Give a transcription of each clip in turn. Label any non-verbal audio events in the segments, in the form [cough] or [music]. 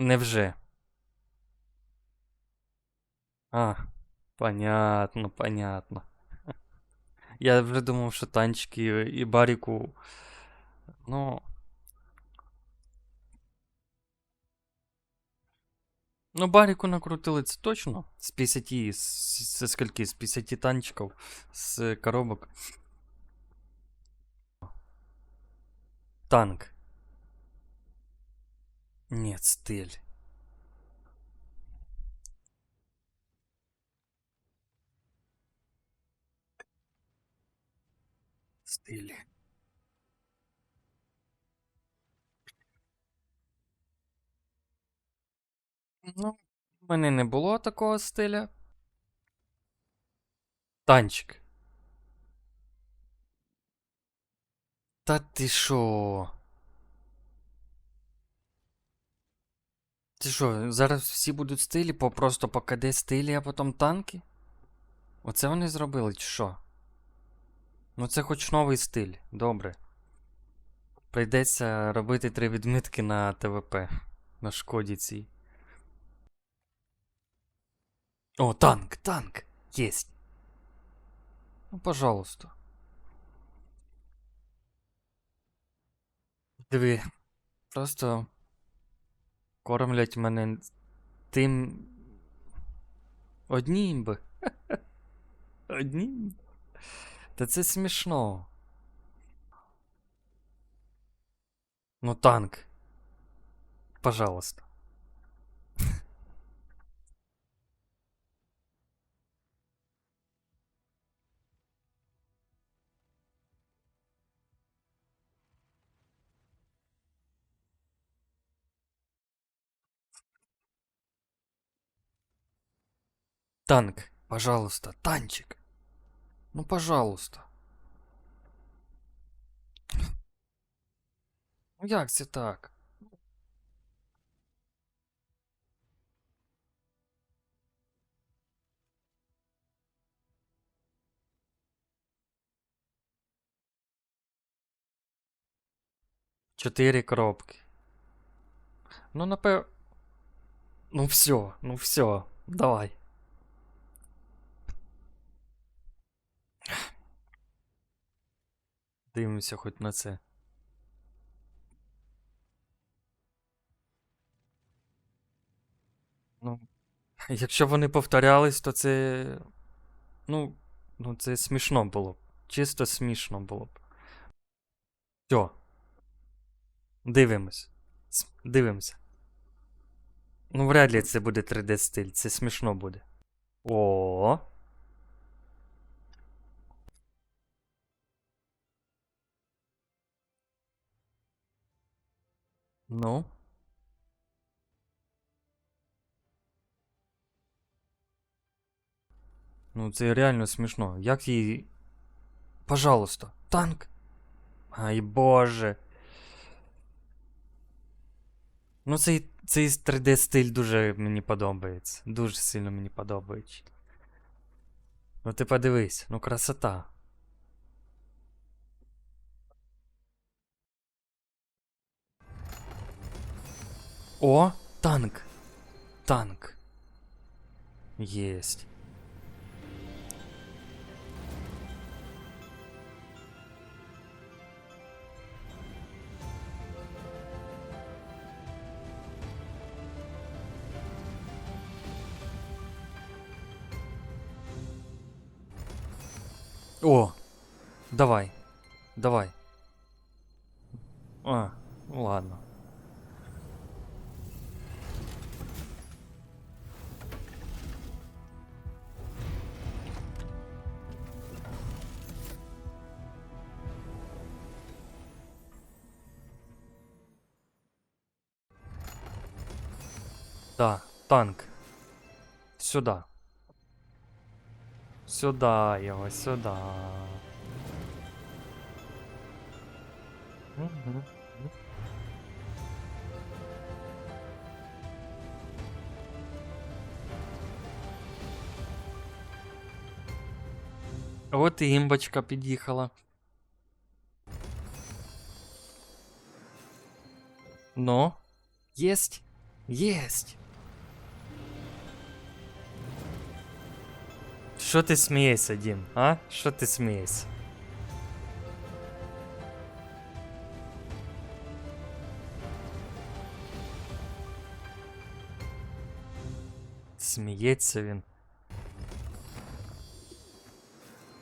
Невже? А, понятно, понятно. [laughs] Я вже думав, що танчики і баріку. Ну. Ну, баріку накрутили це точно. З 50, з, з скільки? З 50 танчиків, з коробок. Танк. Нет, стиль. Стиль. Ну, в мене не було такого стиля. Танчик. Та ти шо? Ти що, зараз всі будуть стилі, по просто по КД стилі, а потім танки? Оце вони зробили, чи що? Ну це хоч новий стиль, добре. Прийдеться робити три відмітки на ТВП. На шкоді цій. О, танк, танк! Єсть. Ну, пожалуйста. Диви. Просто кормлять мене тим. Однім би. [laughs] Однім. Та це смішно. Ну, танк. Пожалуйста. Танк, пожалуйста, танчик. Ну, пожалуйста. Ну як це так? Чотири коробки. Ну, напев... Ну все, ну все, давай. Дивимося хоч на це. Ну, [laughs] якщо вони повторялись, то це. Ну, ну це смішно було б. Чисто смішно було б. Все. Дивимось. Дивимося. Ну, вряд ли це буде 3D стиль, це смішно буде. О. Ну. Ну, це реально смішно. Як їй. Пожалуйста, танк. Ай боже. Ну, цей, цей 3D стиль дуже мені подобається. Дуже сильно мені подобається. Ну ти подивись, ну красота. О, танк. Танк. Есть. О, давай, давай. А, ладно. Да, танк. Сюда. Сюда його, сюда. Мгм. От і імбочка під'їхала. Ну, єсть. Єсть! Що ти смієшся, Дім? А? Що ти смієшся? Сміється він.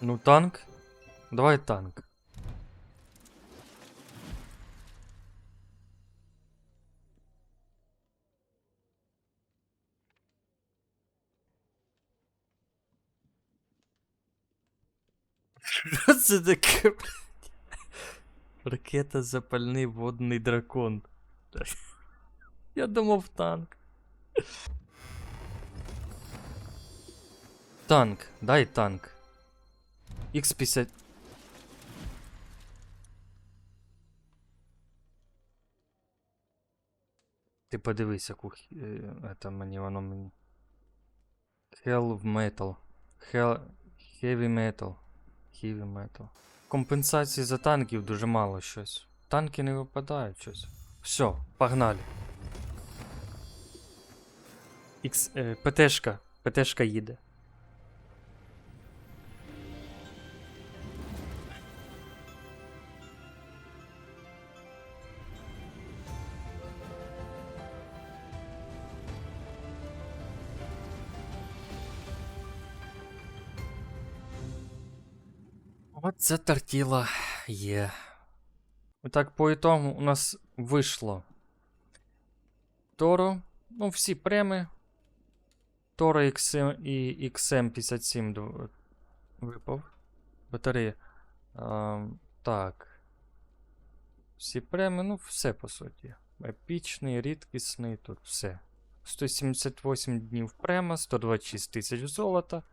Ну, танк. Давай танк. Що це? Ракета запальний водний дракон. Я думав танк. Танк, дай танк. X50. Ти подивись, яку х- е, это мені воно. Hell Metal. Hell... Heavy Metal. Heavy Metal. Компенсації за танків дуже мало щось. Танки не випадають щось. Все, погнали. X, е, ПТшка. ПТшка їде. От це тортіла є. Так, по ітогу у нас вийшло. Торо. Ну, всі преми. Торо XM і XM57 випав. Батарея. А, так. Всі преми, ну, все по суті. Епічний, рідкісний, тут все. 178 днів према, 126 тисяч золота.